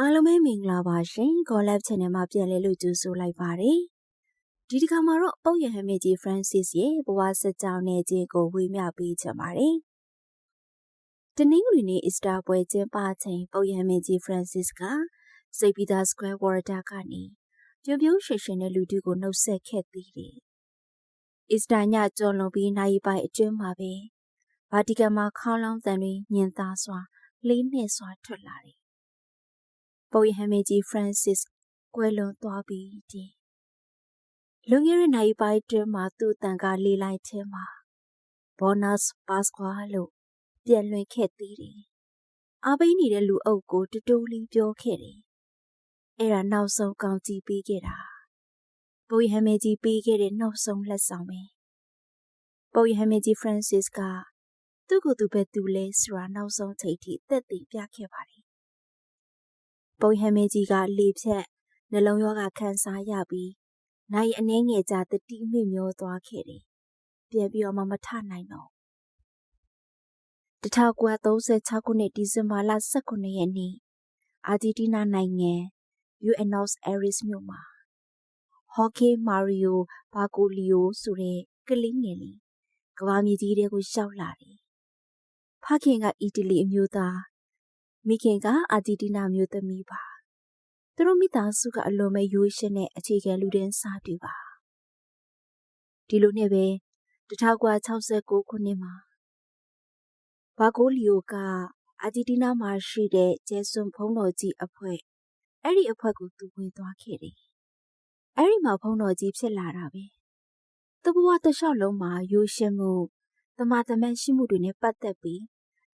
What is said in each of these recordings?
အားလုံးပဲမင်္ဂလာပါရှင် Collab Channel မှာပြန်လည်လို့ကြိုဆိုလိုက်ပါတယ်ဒီတစ်ခါမှာတော့ပုပ်ရဟန်းမင်းကြီး Francis ရဲ့ဘဝစစ်ကြောင်းနဲ့ခြင်းကိုဝေမျှပေးချင်ပါတယ်တနင်္ဂနွေနေ့ Easter ပွဲကျင်းပချိန်ပုပ်ရဟန်းမင်းကြီး Francis ကစိတ်ပီတာ Square Water ကနေပြုံပြုံးရွှင်ရွှင်တဲ့လူထုကိုနှုတ်ဆက်ခဲ့သေးတယ်။ Easter ညကျော်လွန်ပြီးနိုင်ပိုင်အတွင်းမှာပဲဗာတီကန်မှာခေါင်းလောင်းတန်တွေညင်သားစွာလေးနှဲ့စွာထွက်လာတယ် ပုပ်ရဟန်းမင်းကြီး Francis ကွယ်လွန်သွားပြီတဲ့လွန်ခဲ့တဲ့နိုင်ပိုင်းတွင်မှာသူ့တန်ကလေးလိုက်ထဲမှာ Bonus Pasqua လို့ပြန်လွင်ခဲ့သေးတယ်။အားပေးနေတဲ့လူအုပ်ကိုတူတူလေးပြောခဲ့တယ်။အဲ့ဒါနောက်ဆုံးကောင်းကြီးပေးခဲ့တာ။ပုပ်ရဟန်းမင်းကြီးပေးခဲ့တဲ့နောက်ဆုံးလက်ဆောင်ပဲ။ပုပ်ရဟန်းမင်းကြီး Francis ကသူ့ကိုယ်သူပဲသူလဲဆိုတာနောက်ဆုံးချိန်ထိသက်သေပြခဲ့ပါတယ် ပုပ်ဟမင်းကြီးကလေဖြတ်နှလုံးရောဂါခံစားရပြီးနိုင်အနှဲငယ်ကြာတတိမိမျောသွားခဲ့တယ်။ပြန်ပြီးတော့မှမထနိုင်တော့1936ခုနှစ်ဒီဇင်ဘာလ18ရက်နေ့အာဂျီတီးနားနိုင်ငံ Buenos Aires မြို့မှာဟော့ကေမာရီယိုဘာကိုလီယိုဆိုတဲ့ကလေးငယ်လေးကဘာမြေကြီးတဲကိုရောက်လာတယ်။ဖခင်ကအီတလီအမျိုးသား မိခင်ကအာဂျီတီးနားမျိုးသမီးပါသူတို့မိသားစုကအလွန်ပဲရိုးရှင်းတဲ့အခြေခံလူဒင်းစားတူပါဒီလိုနဲ့ပဲ1969ခုနှစ်မှာဘာကိုလီယိုကအာဂျီတီးနားမှာရှိတဲ့ကျဲဆွန်ဖုံးတော်ကြီးအဖွဲ့အဲ့ဒီအဖွဲ့ကိုသူဝင်သွားခဲ့တယ်အဲ့ဒီမှာဖုံးတော်ကြီးဖြစ်လာတာပဲသူ့ဘဝတစ်လျှောက်လုံးမှာရိုးရှင်းမှုတမန်တမန်ရှိမှုတွေနဲ့ပတ်သက်ပြီး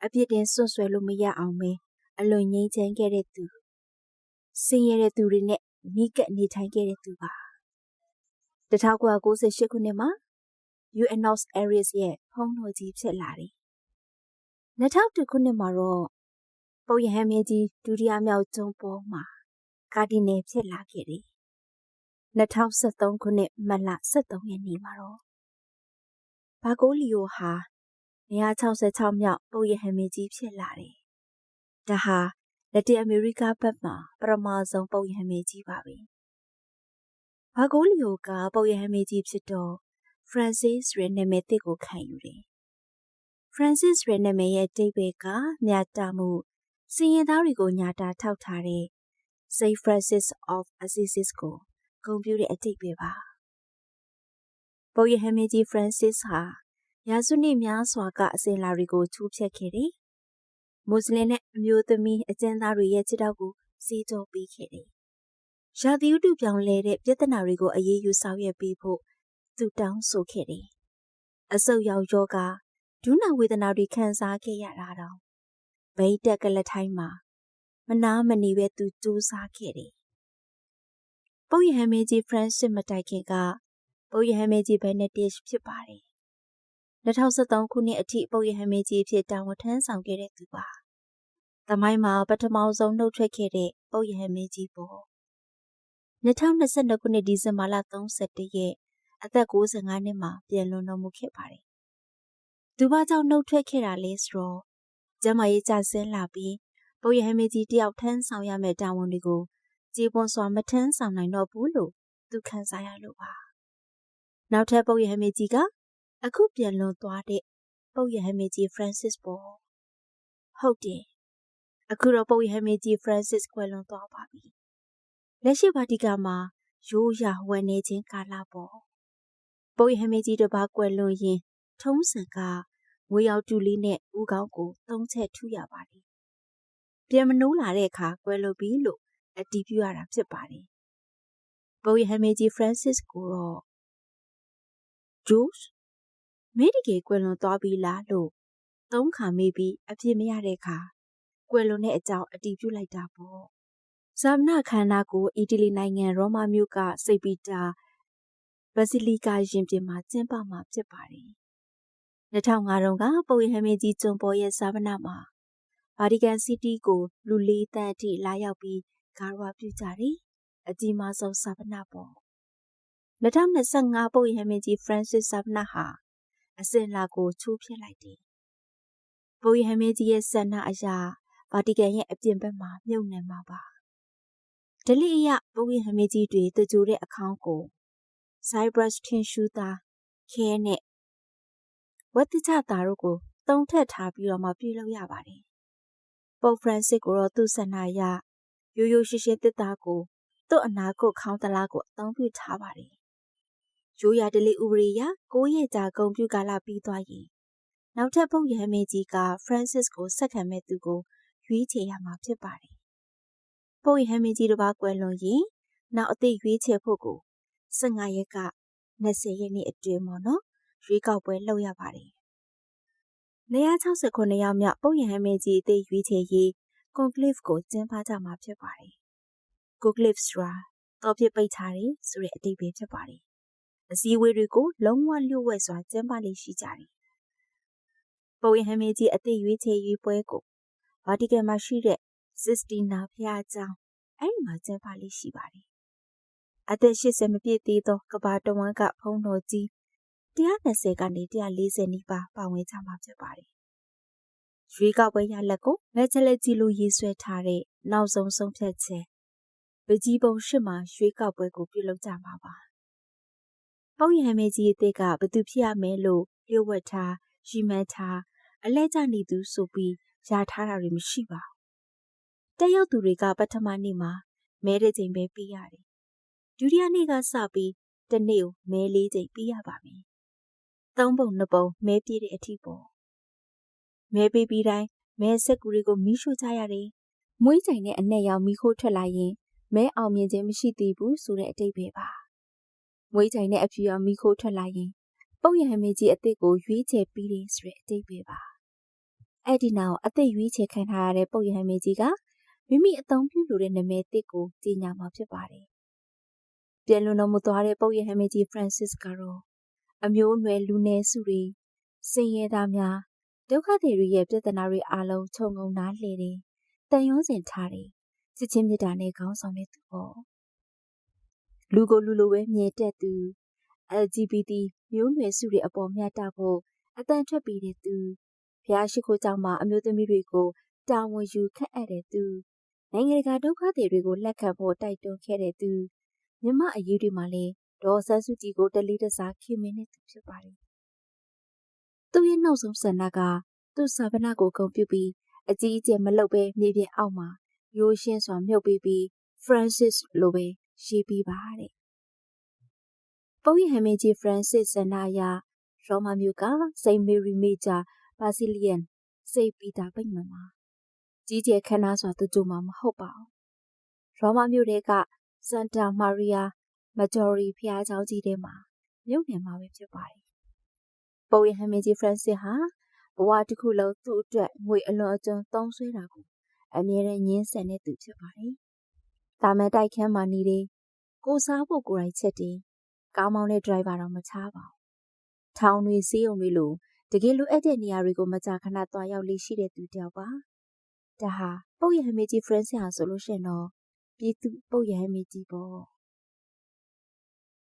အပြစ်တင်ဆွဆွဲလို့မရအောင်ပဲ အလွန်ငြိမ်းချမ်းခဲ့တဲ့သူဆင်းရဲတဲ့သူတွေနဲ့နီးကပ်နေထိုင်ခဲ့တဲ့သူပါ1998ခုနှစ်မှာ UNOS Aries ရဲ့ဖုံးတော်ကြီးဖြစ်လာတယ်2002ခုနှစ်မှာတော့ပုပ်ရဟန်းမင်းကြီးဒုတိယမြောက်ကျုံပေါ်မှာကာဒီနယ်ဖြစ်လာခဲ့တယ်2013ခုနှစ်မတ်လ23ရက်နေ့မှာတော့ဘာကိုလီယိုဟာ166မြောက်ပုပ်ရဟန်းမင်းကြီးဖြစ်လာတယ် ဒါဟာလက်တင်အမေရိကဘက်မှာပထမဆုံးပုပ်ရဟန်းမင်းကြီးပါပဲ။ဘာဂိုလီယိုကပုပ်ရဟန်းမင်းကြီးဖြစ်တော့ Francis ရဲ့နာမည်သစ်ကိုခံယူတယ်။ Francis ရဲ့နာမည်ရဲ့အဓိပ္ပာယ်ကမြတ်တာမှုစင်ရင်သားတွေကိုညာတာထောက်ထားတဲ့ Saint Francis of Assisi ကိုဂုဏ်ပြုတဲ့အဓိပ္ပာယ်ပါ။ပုပ်ရဟန်းမင်းကြီး Francis ဟာရာစုနှစ်များစွာကအစဉ်လာတွေကိုချိုးဖျက်ခဲ့တယ် မွတ်စလင်နဲ့အမျိုးသမီးအကျဉ်းသားတွေရဲ့ခြေထောက်ကိုစီးကြောပေးခဲ့တယ်။ရာသီဥတုပြောင်းလဲတဲ့ပြဿနာတွေကိုအရေးယူဆောင်ရွက်ပေးဖို့သူတောင်းဆိုခဲ့တယ်။အဆုတ်ရောက်ယောဂဒုနာဝေဒနာတွေခံစားခဲ့ရတာတော့ဗိတ်တက်ကလထိုင်းမှာမနာမနေပဲသူစူးစားခဲ့တယ်။ပုပ်ရဟန်းမင်းကြီး Francis မတိုင်ခင်ကပုပ်ရဟန်းမင်းကြီး Benedict ဖြစ်ပါတယ်2013ခုနှစ်အထိပုပ်ရဟန်းမင်းကြီးဖြစ်တာဝန်ထမ်းဆောင်ခဲ့တဲ့သူပါ။ သမိုင်းမှာပထမဆုံးနှုတ်ထွက်ခဲ့တဲ့ပုပ်ရဟန်းမင်းကြီးပေါ့။2022ခုနှစ်ဒီဇင်ဘာလ31ရက်အသက်65နှစ်မှာပြန်လွန်တော်မူခဲ့ပါတယ်။သူဘာကြောင့်နှုတ်ထွက်ခဲ့တာလဲဆိုတော့ကျမရေးကြဆင်းလာပြီးပုပ်ရဟန်းမင်းကြီးတယောက်ထမ်းဆောင်ရမယ့်တာဝန်တွေကိုကြေပွန်စွာမထမ်းဆောင်နိုင်တော့ဘူးလို့သူခံစားရလို့ပါ။နောက်ထပ်ပုပ်ရဟန်းမင်းကြီးကအခုပြန်လွန်သွားတဲ့ပုပ်ရဟန်းမင်းကြီး Francis ပေါ့ဟုတ်တယ် အခုတော့ပုပ်ရဟန်းမင်းကြီး Francis ကွယ်လွန်သွားပါပြီလက်ရှိဗာတီကန်မှာရိုးရာဝယ်နေခြင်းကာလပေါ့ပုပ်ရဟန်းမင်းကြီးတစ်ပါးကွယ်လွန်ရင်ထုံးစံကဝေရောက်တူလေးနဲ့ဦးခေါင်းကိုသုံးချက်ထုရပါတယ်ပြန်မနိုးလာတဲ့အခါကွယ်လွန်ပြီလို့အတည်ပြုရတာဖြစ်ပါတယ်ပုပ်ရဟန်းမင်းကြီး Francis ကိုတော့ George မင်းတကယ်ကွယ်လွန်သွားပြီလားလို့သုံးခါမေးပြီးအပြစ်မရတဲ့အခါ ကွယ်လွန်တဲ့အကြောင်းအတည်ပြုလိုက်တာပေါ့ဇာမနာခန္ဓာကိုအီတလီနိုင်ငံရောမမြို့ကစိတ်ပီတာဘစီလီကာရင်ပြင်မှာကျင်းပမှာဖြစ်ပါတယ်2005တုန်းကပုပ်ရဟန်းမင်းကြီးကျွန်ပေါ်ရဲ့ဇာမနာမှာဗာတီကန်စီးတီးကိုလူလေးတန်းအထိလာရောက်ပြီးဂါရဝပြုကြတယ်အကြီးမားဆုံးဇာမနာပေါ့2025ပုပ်ရဟန်းမင်းကြီး Francis ဇာမနာဟာအစင်လာကိုချိုးဖျက်လိုက်တယ်။ဘိုးရဟမင်းကြီးရဲ့ဆန္ဒအရာ ဗာတီကန်ရဲ့အပြင်ဘက်မှာမြုပ်နှံမှာပါဒလိအယပုပ်ရဟန်းမင်းကြီးတွေတကြိုတဲ့အခေါင်းကို Cyprus ထင်ရှူသားခဲနဲ့ဝတ်တချသားတို့ကိုတုံထက်ထားပြီးတော့မှပြုလုပ်ရပါတယ်။ပုပ်ဖရန်စစ်ကိုတော့သူ့ဆန္ဒအရရိုးရိုးရှင်းရှင်းတစ်သားကိုသူ့အနာကိုခေါင်းတလားကိုအသုံးပြုထားပါတယ်။ရိုးရာဒလိဥပဒေအရ9ရက်ကြာဂုံပြုကာလပြီးသွားရင်နောက်ထပ်ပုပ်ရဟန်းမင်းကြီးက Francis ကိုဆက်ခံမဲ့သူကို ရွေးချယ်ရမှာဖြစ်ပါတယ်။ပုပ်ရဟန်းမင်းကြီးတစ်ပါးကွယ်လွန်ရင်နောက်အသစ်ရွေးချယ်ဖို့ကို15ရက်က20ရက်နေ့အတွင်းပေါ့နော်ရွေးကောက်ပွဲလုပ်ရပါတယ်။169ရောက်မြောက်ပုပ်ရဟန်းမင်းကြီးအသစ်ရွေးချယ်ရေး conclave ကိုကျင်းပကြမှာဖြစ်ပါတယ်။ conclave ဆိုတာတော့ဖြစ်ပိတ်ထားတယ်ဆိုတဲ့အတိတ်ပဲဖြစ်ပါတယ်။အစည်းအဝေးတွေကိုလုံးဝလျှို့ဝှက်စွာကျင်းပလေ့ရှိကြတယ်။ပုပ်ရဟန်းမင်းကြီးအသစ်ရွေးချယ်ရေးပွဲကို ဗာတီကန်မှာရှိတဲ့ Sistina ဘုရားကျောင်းအဲ့ဒီမှာကျင်းပလေးရှိပါတယ်။အသက်80မပြည့်သေးသောကဘာတဝန်းကဖုံးတော်ကြီး120ကနေ140နီးပါးပါဝင်ကြမှာဖြစ်ပါတယ်။ရွေးကောက်ပွဲရလက်ကိုလက်ချက်လက်ကြီးလိုရေးဆွဲထားတဲ့နောက်ဆုံးဆုံးဖြတ်ချက်ပကြီးပုံရှစ်မှာရွေးကောက်ပွဲကိုပြုလုပ်ကြမှာပါ။ပုံရဟမဲကြီးအစ်ကဘသူဖြစ်ရမယ်လို့လျှို့ဝှက်ထားရီမန်းထားအလဲကျနေသူဆိုပြီး ရထားတာတွေမရှိပါဘူး။တက်ရောက်သူတွေကပထမနေ့မှာမဲတဲ့ချိန်ပဲပြီးရတယ်။ဒုတိယနေ့ကစပြီးတနေ့ကိုမဲလေးချိန်ပြီးရပါမယ်။သုံးပုံနှစ်ပုံမဲပြည့်တဲ့အထိပေါ့။မဲပေးပြီးတိုင်းမဲဆက်ကူတွေကိုမီးရှို့ကြရတယ်။မွေးချိန်နဲ့အနဲ့ရောက်မီးခိုးထွက်လာရင်မဲအောင်မြင်ခြင်းမရှိသေးဘူးဆိုတဲ့အတိတ်ပဲပါ။မွေးချိန်နဲ့အဖြူအောင်မီးခိုးထွက်လာရင်ပုံရဟမင်းကြီးအစ်စ်ကိုရွေးချယ်ပြီးတယ်ဆိုတဲ့အတိတ်ပဲပါ။ အဲ့ဒီနောက်အသက်ရွေးချယ်ခံထားရတဲ့ပုံရဟမင်းကြီးကမိမိအသုံးပြုလိုတဲ့နာမည်တစ်ကိုကြီးညာမှာဖြစ်ပါတယ်။ပြန်လွန်တော်မူသွားတဲ့ပုပ်ရဟန်းမင်းကြီး Francis ကတော့အမျိုးအနွယ်လူနည်းစုတွေစင်ရဲသားများဒုက္ခတွေရဲ့ပြဿနာတွေအလုံးခြုံငုံနားလှည့်တယ်။တန်ရုံးစင်ထားတယ်။ချစ်ချင်းမြတ်တာနဲ့ခေါင်းဆောင်တဲ့သူပေါ့။လူကိုလူလိုပဲမြဲတက်သူ LGBT မျိုးနွယ်စုတွေအပေါ်မျှတဖို့အတန်ထွက်ပြီးတဲ့သူ ဖျားရှိခိုးကြောင့်မှအမျိုးသမီးတွေကိုတာဝန်ယူခန့်အပ်တဲ့သူနိုင်ငံတကာဒုက္ခသည်တွေကိုလက်ခံဖို့တိုက်တွန်းခဲ့တဲ့သူမြမအရေးတွေမှာလည်းဒေါ်ဆန်းစုကြည်ကိုတလေးတစားခင်မင်းတဲ့သူဖြစ်ပါတယ်။သူ့ရဲ့နောက်ဆုံးဆန္ဒကသူ့စာပနာကိုဂုဏ်ပြုပြီးအကြီးအကျယ်မလုပ်ဘဲမြေပြင်အောက်မှာရိုးရှင်းစွာမြုပ်ပေးပြီး Francis လိုပဲရေးပြီးပါတဲ့။ပုပ်ရဟန်းမင်းကြီး Francis ဆန္ဒအရရောမမြို့က Saint Mary Major Basilian စိတ်ပီတာပိတ်မှန်မှာကြီးကျယ်ခမ်းနားစွာတကြိုမှာမဟုတ်ပါဘူး။ရောမမြို့တဲကစန်တာမာရီယာမဂျော်ရီဖျားเจ้าကြီးထဲမှာမြို့နယ်မှာပဲဖြစ်ပါတယ်။ပုပ်ရဟန်းမင်းကြီးဖရန့်စစ်ဟာဘဝတစ်ခုလုံးသူ့အတွက်ငွေအလွန်အကျွံသုံးစွဲတာကိုအမြဲတမ်းညှင်းဆန်တဲ့သူဖြစ်ပါတယ်။တာမန်တိုက်ခန်းမှာနေတယ်။ကိုစားဖို့ကိုယ်တိုင်ချက်တယ်။ကားမောင်းတဲ့ဒရိုင်ဘာတော့မချပါဘူး။ထောင်တွေစီးုံတွေလို တကယ်လိုအပ်တဲ့နေရာတွေကိုမကြာခဏသွားရောက်လေ့ရှိတဲ့သူတယောက်ပါ။ဒါဟာပုပ်ရဟန်းမင်းကြီးဖရန့်စစ်ဟာဆိုလို့ရှိရင်တော့ပြည်သူပုပ်ရဟန်းမင်းကြီးပေါ့